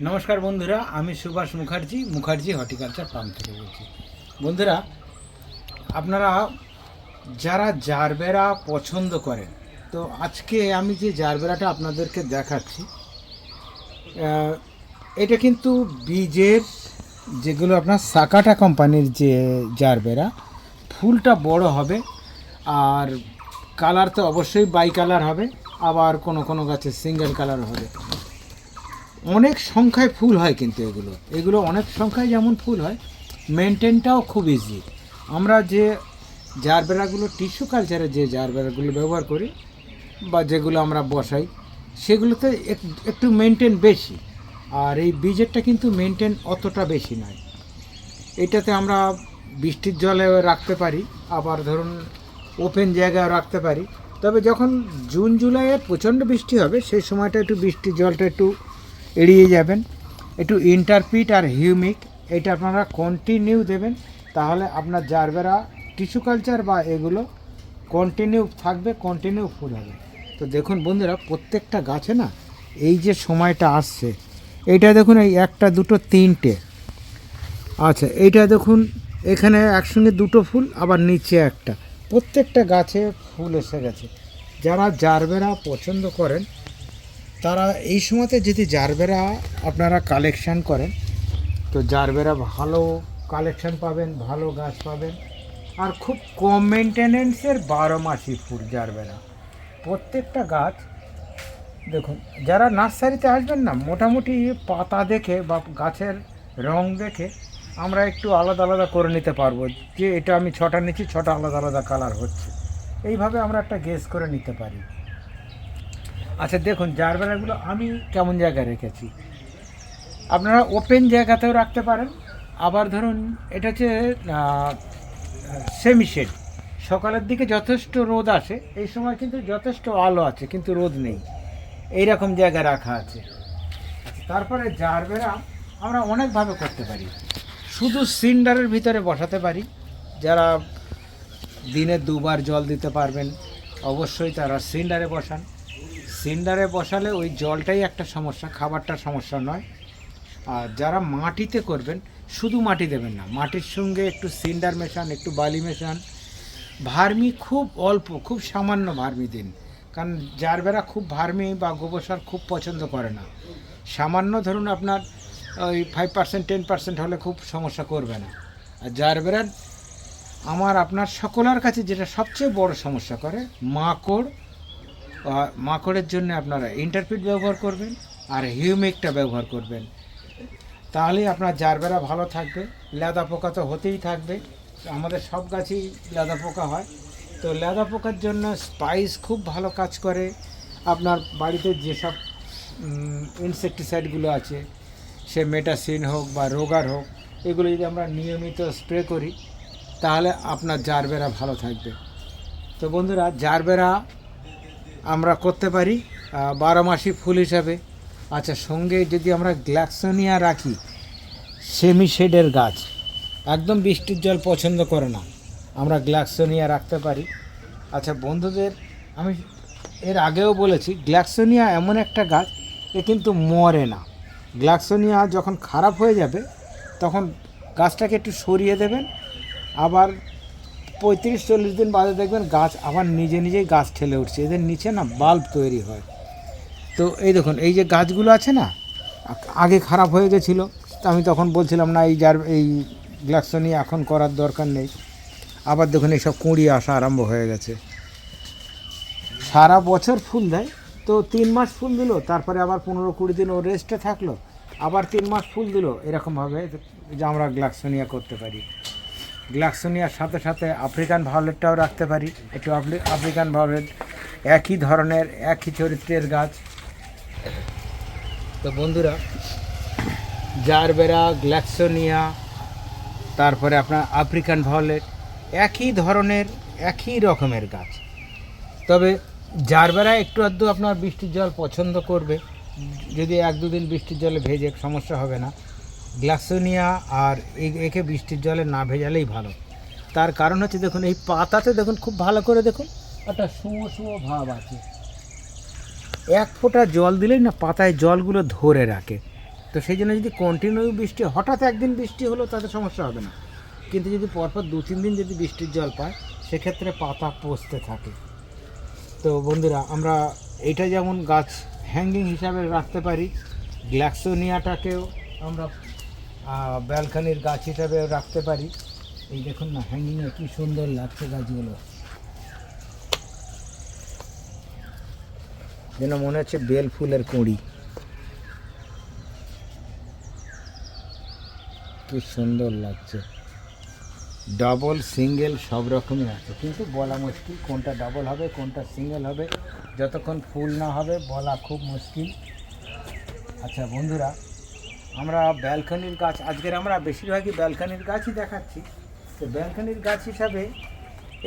নমস্কার বন্ধুরা, আমি সুভাষ মুখার্জি মুখার্জি হর্টিকালচার ফার্ম থেকে বলছি। বন্ধুরা, আপনারা যারা জারবেরা পছন্দ করেন, তো আজকে আমি যে জারবেরাটা আপনাদেরকে দেখাচ্ছি এটা কিন্তু বীজের যেগুলো আপনার সাকাটা কোম্পানির যে জারবেরা, ফুলটা বড় হবে, আর কালার তো অবশ্যই বাই কালার হবে, আবার কোনো কোনো গাছে সিঙ্গেল কালার হবে। অনেক সংখ্যায় ফুল হয় কিন্তু এগুলো। এগুলো অনেক সংখ্যায় যেমন ফুল হয় মেনটেনটাও খুব ইজি আমরা যে জারবেরাগুলো টিস্যু কালচারে যে জারবেরাগুলো ব্যবহার করি বা যেগুলো আমরা বসাই, সেগুলোতে এক- একটু মেনটেন বেশি। আর এই বীজেরটা কিন্তু মেনটেন অতটা বেশি নয়। এটাতে আমরা বৃষ্টির জলে রাখতে পারি, আবার ধরুন ওপেন জায়গায় রাখতে পারি। তবে যখন জুন, জুলাইয়ে প্রচণ্ড বৃষ্টি হবে, সেই সময়টা একটু বৃষ্টির জলটা একটু এড়িয়ে যাবেন। একটু ইন্টারপিট আর হিউমিক এটা আপনারা কন্টিনিউ দেবেন। তাহলে আপনার জারবেরা টিস্যু কালচার বা এগুলো কন্টিনিউ থাকবে কন্টিনিউ ফুল হবে। তো দেখুন বন্ধুরা, প্রত্যেকটা গাছে না এই যে সময়টা আসছে এইটা দেখুন এই একটা, দুটো, তিনটে। আচ্ছা এইটা দেখুন, এখানে একসঙ্গে দুটো ফুল, আবার নিচে একটা। প্রত্যেকটা গাছে ফুল এসে গেছে। যারা জারবেরা পছন্দ করেন তারা এই সময়তে যদি জারবেরা আপনারা কালেকশন করেন, তো জারবেরা ভালো কালেকশন পাবেন, ভালো গাছ পাবেন। আর খুব কম মেনটেনেন্সের বারো মাসি ফুল জারবেরা। প্রত্যেকটা গাছ, দেখুন, যারা নার্সারিতে আসবেন না, মোটামুটি পাতা দেখে বা গাছের রং দেখে আমরা একটু আলাদা আলাদা করে নিতে পারব যে এটা আমি ছটা নিচ্ছি, ছটা আলাদা আলাদা কালার হচ্ছে। এইভাবে আমরা একটা গেস করে নিতে পারি। আচ্ছা দেখুন জারবেরাগুলো আমি কেমন জায়গায় রেখেছি। আপনারা ওপেন জায়গাতেও রাখতে পারেন। আবার ধরুন, এটা হচ্ছে সেমি শেড সকালের দিকে যথেষ্ট রোদ আসে, এই সময় কিন্তু যথেষ্ট আলো আছে, কিন্তু রোদ নেই। এই রকম জায়গায় রাখা আছে। তারপরে জারবেরা আমরা অনেকভাবে করতে পারি। শুধু সিলিন্ডারের ভিতরে বসাতে পারি। যারা দিনে দুবার জল দিতে পারবেন, অবশ্যই তারা সিলিন্ডারে বসান। সিন্ডারে বসালে ওই জলটাই একটা সমস্যা খাবারটা সমস্যা নয়। আর যারা মাটিতে করবেন, শুধু মাটি দেবেন না, মাটির সঙ্গে একটু সিন্ডার মেশান, একটু বালি মেশান। ভার্মি খুব অল্প, খুব সামান্য ভার্মি দিন, কারণ জারবেরা খুব ভার্মি বা গোবর সার খুব পছন্দ করে না। সামান্য ধরুন আপনার ওই ফাইভ পার্সেন্ট টেন পার্সেন্ট হলে খুব সমস্যা করবে না। আর জারবেরার আমার আপনার সকলের কাছে যেটা সবচেয়ে বড় সমস্যা করে, মাকড় মাকড়ের জন্য আপনারা ইন্টারপিট ব্যবহার করবেন আর হিউমিকটা ব্যবহার করবেন। তাহলেই আপনার জারবেরা ভালো থাকবে, লেদা পোকা তো হতেই থাকবে। আমাদের সব গাছেই লেদা পোকা হয়। তো লেদা পোকার জন্য স্পাইস খুব ভালো কাজ করে। আপনার বাড়িতে যেসব ইনসেকটিসাইডগুলো আছে, সে মেটাসিন হোক বা রোগার হোক, এগুলো যদি আমরা নিয়মিত স্প্রে করি, তাহলে আপনার জারবেরা ভালো থাকবে। তো বন্ধুরা, জারবেরা আমরা করতে পারি বারো মাসি ফুল হিসাবে। আচ্ছা সঙ্গে যদি আমরা গ্ল্যাক্সোনিয়া রাখি সেমি শেডের গাছ, একদম বৃষ্টির জল পছন্দ করে না, আমরা গ্ল্যাক্সোনিয়া রাখতে পারি। আচ্ছা বন্ধুদের, আমি এর আগেও বলেছি গ্ল্যাক্সোনিয়া এমন একটা গাছ, এ কিন্তু মরে না। গ্ল্যাক্সোনিয়া যখন খারাপ হয়ে যাবে, তখন গাছটাকে একটু সরিয়ে দেবেন, আবার পঁয়ত্রিশ, চল্লিশ দিন বাদে দেখবেন গাছ আবার নিজে নিজেই গাছ ঠেলে উঠছে। এদের নিচে না বাল্ব তৈরি হয়। তো এই দেখুন, এই যে গাছগুলো আছে না আগে খারাপ হয়ে গেছিল। তা আমি তখন বলছিলাম, না, এই যার এই গ্লাক্সনি এখন করার দরকার নেই। আবার দেখুন, এইসব কুঁড়ি আসা আরম্ভ হয়ে গেছে। সারা বছর ফুল দেয়। তো তিন মাস ফুল দিল, তারপরে আবার পনেরো কুড়ি দিন ও রেস্টে থাকল। আবার তিন মাস ফুল দিল। এরকমভাবে যে আমরা গ্লাক্সোনিয়া করতে পারি। গ্লাক্সোনিয়ার সাথে সাথে আফ্রিকান ভায়োলেটটাও রাখতে পারি। একটু আফ্রি- আফ্রিকান ভায়োলেট একই ধরনের, একই চরিত্রের গাছ। তো বন্ধুরা, জারবেরা গ্ল্যাক্সোনিয়া তারপরে আপনার আফ্রিকান ভায়োলেট একই ধরনের, একই রকমের গাছ। তবে জারবেরা একটু আধটু আপনার বৃষ্টির জল পছন্দ করবে। যদি এক দুদিন বৃষ্টির জলে ভেজে সমস্যা হবে না। গ্লাসোনিয়া আর একে বৃষ্টির জলে না ভেজালেই ভালো। তার কারণ হচ্ছে দেখুন, এই পাতাতে দেখুন খুব ভালো করে দেখুন, একটা শুঁয়ো শুঁয়ো ভাব আছে। এক ফোঁটা জল দিলেই না পাতায় জলগুলো ধরে রাখে। তো সেই জন্য যদি কন্টিনিউ বৃষ্টি, হঠাৎ একদিন বৃষ্টি হলো, তাতে সমস্যা হবে না। কিন্তু যদি পরপর দু তিন দিন যদি বৃষ্টির জল পায়, সেক্ষেত্রে পাতা পচতে থাকে। তো বন্ধুরা, আমরা এইটা যেমন গাছ হ্যাঙ্গিং হিসাবে রাখতে পারি গ্ল্যাক্সোনিয়াটাকেও আমরা ব্যালকানির গাছ হিসাবে রাখতে পারি। এই দেখুন না হ্যাঙ্গিংয়ে কি সুন্দর লাগছে গাছগুলো। যেন মনে হচ্ছে বেল ফুলের কুঁড়ি। কি সুন্দর লাগছে। ডাবল সিঙ্গেল সব রকমই আছে। কিন্তু বলা মুশকিল কোনটা ডাবল হবে, কোনটা সিঙ্গেল হবে। যতক্ষণ ফুল না হবে, বলা খুব মুশকিল। আচ্ছা বন্ধুরা আমরা ব্যালকনির গাছ, আজকের আমরা বেশিরভাগই ব্যালকনির গাছই দেখাচ্ছি। তো ব্যালকনির গাছ হিসাবে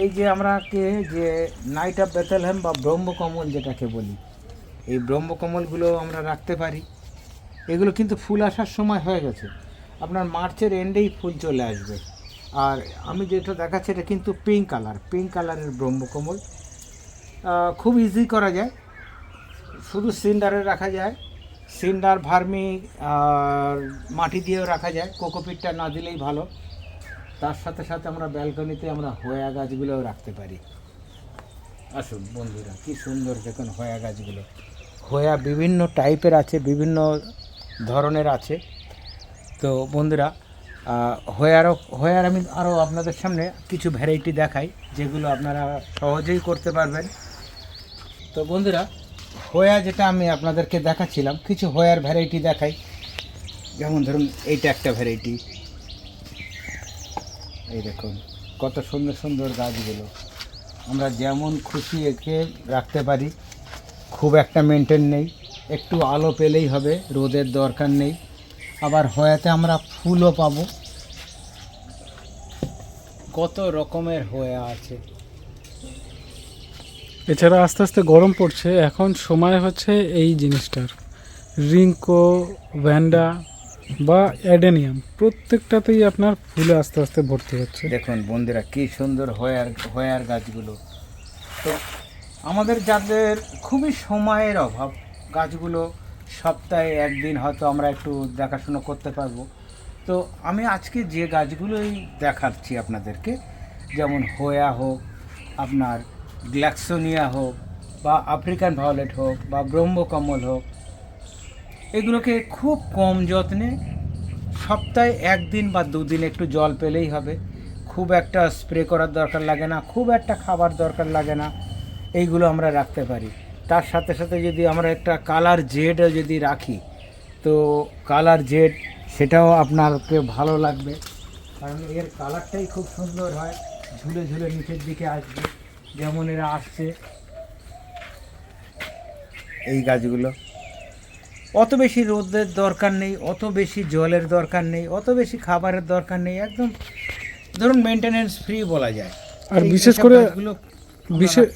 এই যে আমরা কে যে নাইট অফ বেথেলহেম বা ব্রহ্মকমল যেটাকে বলি, এই ব্রহ্মকমলগুলো আমরা রাখতে পারি। এগুলো কিন্তু ফুল আসার সময় হয়ে গেছে। আপনার মার্চের এন্ডেই ফুল চলে আসবে। আর আমি যেটা দেখাচ্ছি এটা কিন্তু পিঙ্ক কালার পিঙ্ক কালারের ব্রহ্মকমল। খুব ইজি করা যায়। শুধু সিন্ডারে রাখা যায়। সিন্ডার ভার্মি আর মাটি দিয়েও রাখা যায়। কোকোপিটটা না দিলেই ভালো। তার সাথে সাথে আমরা ব্যালকনিতে আমরা হোয়া গাছগুলোও রাখতে পারি। আসুন বন্ধুরা, কি সুন্দর দেখুন হোয়া গাছগুলো। হোয়া বিভিন্ন টাইপের আছে, বিভিন্ন ধরনের আছে। তো বন্ধুরা হোয়ারও, হোয়ার আমি আরও আপনাদের সামনে কিছু ভ্যারাইটি দেখাই, যেগুলো আপনারা সহজেই করতে পারবেন। তো বন্ধুরা হোয়া যেটা আমি আপনাদেরকে দেখাচ্ছিলাম, কিছু হোয়ার ভ্যারাইটি দেখাই। যেমন ধরুন, এইটা একটা ভ্যারাইটি এই দেখুন, কত সুন্দর সুন্দর গাছগুলো। আমরা যেমন খুশি একে রাখতে পারি, খুব একটা মেনটেন নেই। একটু আলো পেলেই হবে, রোদের দরকার নেই। আবার হয়াতে আমরা ফুলও পাবো। কত রকমের হয়া আছে। এছাড়া আস্তে আস্তে গরম পড়ছে। এখন সময় হচ্ছে এই জিনিসটার। রিঙ্কো ভ্যান্ডা বা অ্যাডেনিয়াম, প্রত্যেকটাতেই আপনার ফুলে আস্তে আস্তে ভর্তি হচ্ছে। দেখুন বন্ধুরা, কি সুন্দর হয়ার হয়ার গাছগুলো। তো আমাদের যাদের খুবই সময়ের অভাব। গাছগুলো সপ্তাহে একদিন হয়তো আমরা একটু দেখাশুনো করতে পারব। তো আমি আজকে যে গাছগুলোই দেখাচ্ছি আপনাদেরকে, যেমন হোয়া হোক, আপনার গ্ল্যাক্সোনিয়া হোক বা আফ্রিকান ভায়োলেট হোক বা ব্রহ্মকমল হোক, এগুলোকে খুব কম যত্নে সপ্তাহে একদিন বা দুদিন একটু জল পেলেই হবে। খুব একটা স্প্রে করার দরকার লাগে না, খুব একটা খাবার দরকার লাগে না, এইগুলো আমরা রাখতে পারি। তার সাথে সাথে যদি আমরা একটা কালার জেডও যদি রাখি, তো কালার জেড সেটাও আপনাকে ভালো লাগবে। কারণ এর কালারটাই খুব সুন্দর হয়, ঝুলে ঝুলে নিচের দিকে আসবে। যেমন এরা আসছে। এই গাছগুলো। অত বেশি রোদের দরকার নেই অত বেশি জলের দরকার নেই অত বেশি খাবারের দরকার নেই একদম ধরুন মেনটেনেন্স ফ্রি বলা যায়। আর বিশেষ করে বিশেষ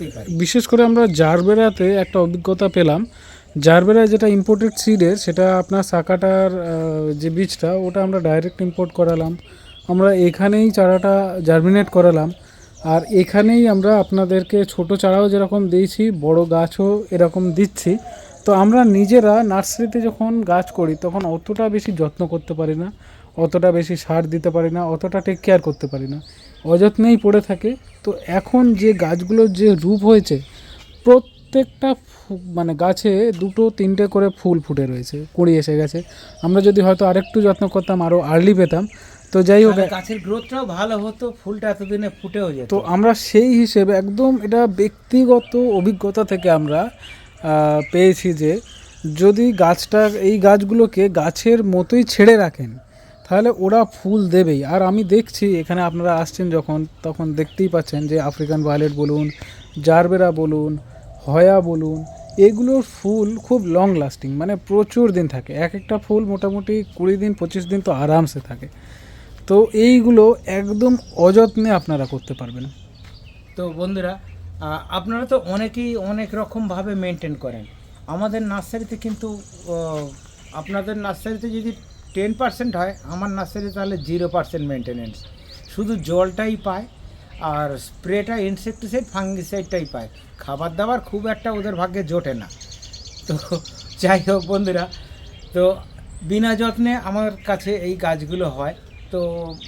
বিশেষ করে আমরা জারবেরাতে একটা অভিজ্ঞতা পেলাম। জারবেরা যেটা ইম্পোর্টেড সিডের সেটা আপনার সাকাটার যে বীজটা ওটা আমরা ডাইরেক্ট ইম্পোর্ট করালাম। আমরা এখানেই চারাটা জার্মিনেট করালাম। আর এখানেই আমরা আপনাদেরকে ছোট চারাও যেরকম দিয়েছি, বড় গাছও এরকম দিচ্ছি। তো আমরা নিজেরা নার্সারিতে যখন গাছ করি, তখন অতটা বেশি যত্ন করতে পারি না, অতটা বেশি সার দিতে পারি না, অতটা টেক কেয়ার করতে পারি না। অযত্নেই পড়ে থাকে। তো এখন যে গাছগুলোর যে রূপ হয়েছে, প্রত্যেকটা মানে গাছে দুটো, তিনটে করে ফুল ফুটে রয়েছে, কুড়ি এসে গেছে। আমরা যদি হয়তো আরেকটু যত্ন করতাম আরও আর্লি পেতাম তো যাই হোক গাছের গ্রোথটাও ভালো হতো ফুলটা এতদিনে ফুটেও যেত। তো আমরা সেই হিসেবে একদম এটা ব্যক্তিগত অভিজ্ঞতা থেকে আমরা পেয়েছি যে যদি গাছটার এই গাছগুলোকে গাছের মতোই ছেড়ে রাখেন তাহলে ওরা ফুল দেবেই। আর আমি দেখছি এখানে আপনারা আসছেন যখন তখন দেখতেই পাচ্ছেন যে আফ্রিকান ভায়োলেট বলুন জারবেরা বলুন হয়া বলুন এগুলোর ফুল খুব লং লাস্টিং মানে প্রচুর দিন থাকে। এক একটা ফুল মোটামুটি কুড়ি দিন পঁচিশ দিন তো আরামসে থাকে। তো এইগুলো একদম অযত্নে আপনারা করতে পারবেন। তো বন্ধুরা আপনারা তো অনেকেই অনেক রকমভাবে মেনটেন করেন। আমাদের নার্সারিতে কিন্তু আপনাদের নার্সারিতে যদি টেন পার্সেন্ট হয়, আমার নার্সারি তাহলে জিরো পার্সেন্ট মেনটেনেন্স শুধু জলটাই পায়, আর স্প্রেটা ইনসেকটিসাইড ফাঙ্গিসাইডটাই পায়। খাবার দাবার খুব একটা ওদের ভাগ্যে জোটে না। তো যাই হোক বন্ধুরা, তো বিনা যত্নে আমার কাছে এই গাছগুলো হয়। তো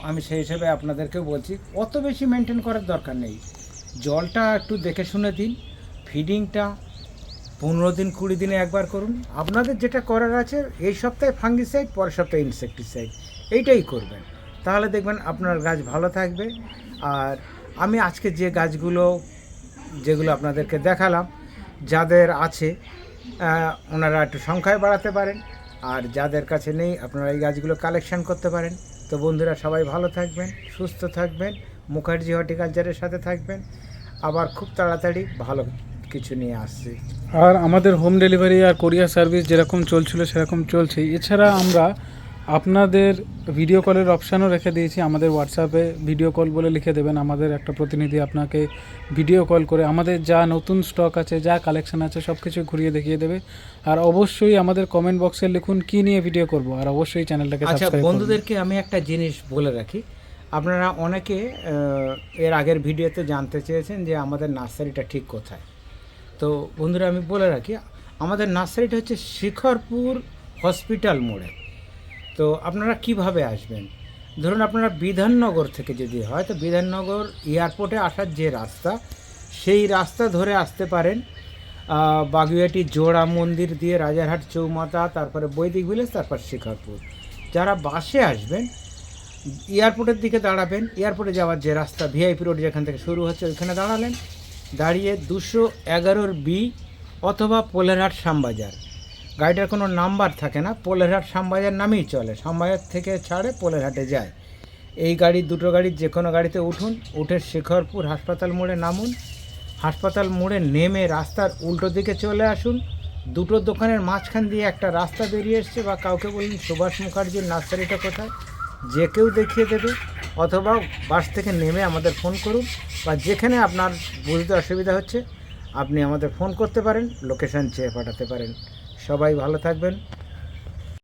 আমি সেই হিসেবে আপনাদেরকেও বলছি, অত বেশি মেনটেন করার দরকার নেই। জলটা একটু দেখে শুনে দিন ফিডিংটা পনেরো দিন, কুড়ি দিনে একবার করুন। আপনাদের যেটা করার আছে, এই সপ্তাহে ফাঙ্গিসাইড পরের সপ্তাহে ইনসেকটিসাইড এইটাই করবেন। তাহলে দেখবেন আপনার গাছ ভালো থাকবে। আর আমি আজকে যে গাছগুলো, যেগুলো আপনাদেরকে দেখালাম, যাদের আছে ওনারা একটু সংখ্যায় বাড়াতে পারেন। আর যাদের কাছে নেই, আপনারা এই গাছগুলো কালেকশন করতে পারেন। তো বন্ধুরা সবাই ভালো থাকবেন, সুস্থ থাকবেন, মুখার্জি হর্টিকালচারের সাথে থাকবেন। আবার খুব তাড়াতাড়ি ভালো কিছু নিয়ে আসছি। আর আমাদের হোম ডেলিভারি আর কোরিয়ার সার্ভিস যেরকম চলছিল সেরকম চলছে। এছাড়া আমরা আপনাদের ভিডিও কলের অপশানও রেখে দিয়েছি। আমাদের হোয়াটসঅ্যাপে ভিডিও কল বলে লিখে দেবেন। আমাদের একটা প্রতিনিধি আপনাকে ভিডিও কল করে আমাদের যা নতুন স্টক আছে যা কালেকশন আছে সব কিছু ঘুরিয়ে দেখিয়ে দেবে। আর অবশ্যই আমাদের কমেন্ট বক্সে লিখুন কি নিয়ে ভিডিও করব। আর অবশ্যই চ্যানেলটাকে আচ্ছা বন্ধুদেরকে আমি একটা জিনিস বলে রাখি। আপনারা অনেকে এর আগের ভিডিওতে জানতে চেয়েছেন যে আমাদের নার্সারিটা ঠিক কোথায়। তো বন্ধুরা আমি বলে রাখি আমাদের নার্সারিটা হচ্ছে শিখরপুর হসপিটাল মোড়ে। তো আপনারা কীভাবে আসবেন? ধরুন আপনারা বিধাননগর থেকে যদি হয়, তো বিধাননগর এয়ারপোর্টে আসার যে রাস্তা, সেই রাস্তা ধরে আসতে পারেন। বাগুয়াটি জোড়া মন্দির দিয়ে রাজারহাট চৌমাতা তারপরে বৈদিক ভিলেজ, তারপর শিখরপুর। যারা বাসে আসবেন, এয়ারপোর্টের দিকে দাঁড়াবেন, এয়ারপোর্টে যাওয়ার যে রাস্তা, ভিআইপি রোড যেখান থেকে শুরু হচ্ছে, ওইখানে দাঁড়ালেন। দাঁড়িয়ে দুশো এগারোর বি অথবা পোলেরহাট শ্যামবাজার। গাড়িটার কোনো নাম্বার থাকে না, পোলেরহাট শ্যামবাজার নামেই চলে, শ্যামবাজার থেকে ছাড়ে পোলেরহাটে যায়। এই গাড়ি, দুটো গাড়ির যে কোনো গাড়িতে উঠুন, উঠে শেখরপুর হাসপাতাল মোড়ে নামুন। হাসপাতাল মোড়ে নেমে রাস্তার উল্টো দিকে চলে আসুন। দুটো দোকানের মাঝখান দিয়ে একটা রাস্তা বেরিয়ে এসছে বা কাউকে বলুন সুভাষ মুখার্জির নার্সারিটা কোথায়, যে কেউ দেখিয়ে দেবে, অথবা বাস থেকে নেমে আমাদের ফোন করুন বা যেখানে আপনার বুঝতে অসুবিধা হচ্ছে, আপনি আমাদের ফোন করতে পারেন, লোকেশন চেয়ে পাঠাতে পারেন। সবাই ভালো থাকবেন।